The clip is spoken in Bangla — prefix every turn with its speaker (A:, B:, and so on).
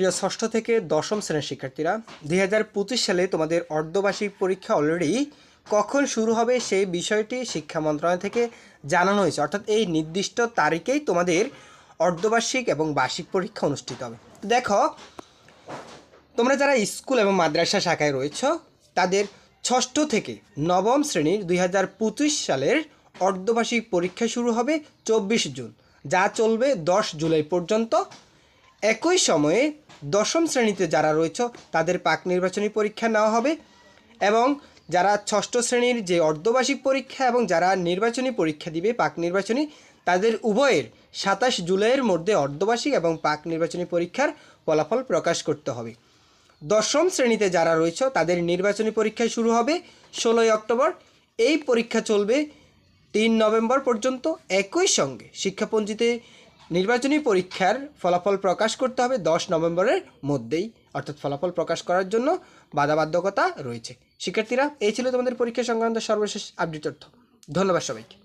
A: প্রিয় ষষ্ঠ থেকে দশম শ্রেণির শিক্ষার্থীরা, দুই হাজার পঁচিশ সালে তোমাদের অর্ধবার্ষিক পরীক্ষা অলরেডি কখন শুরু হবে সেই বিষয়টি শিক্ষা মন্ত্রণালয় থেকে জানানো হয়েছে। অর্থাৎ এই নির্দিষ্ট তারিখেই তোমাদের অর্ধবার্ষিক এবং বার্ষিক পরীক্ষা অনুষ্ঠিত হবে। দেখো, তোমরা যারা স্কুল এবং মাদ্রাসা শাখায় রয়েছ, তাদের ষষ্ঠ থেকে নবম শ্রেণির দুই হাজার পঁচিশ সালের অর্ধবার্ষিক পরীক্ষা শুরু হবে চব্বিশ জুন, যা চলবে দশ জুলাই পর্যন্ত। একই সময়ে দশম শ্রেণীতে যারা রয়েছে, তাদের পাক নির্বাচনী পরীক্ষা নেওয়া হবে এবং যারা ষষ্ঠ শ্রেণির যে অর্ধবার্ষিক পরীক্ষা এবং যারা নির্বাচনী পরীক্ষা দিবে পাক নির্বাচনী, তাদের উভয়ের সাতাশ জুলাইয়ের মধ্যে অর্ধবার্ষিক এবং পাক নির্বাচনী পরীক্ষার ফলাফল প্রকাশ করতে হবে। দশম শ্রেণীতে যারা রয়েছে, তাদের নির্বাচনী পরীক্ষা শুরু হবে ষোলোই অক্টোবর। এই পরীক্ষা চলবে তিন নভেম্বর পর্যন্ত। একই সঙ্গে শিক্ষাপঞ্জিতে নির্বাচনী পরীক্ষার ফলাফল প্রকাশ করতে হবে দশ নভেম্বরের মধ্যেই। অর্থাৎ ফলাফল প্রকাশ করার জন্য বাধাবাধ্যকতা রয়েছে। শিক্ষার্থীরা, এই ছিল তোমাদের পরীক্ষা সংক্রান্ত সর্বশেষ আপডেট তথ্য। ধন্যবাদ সবাইকে।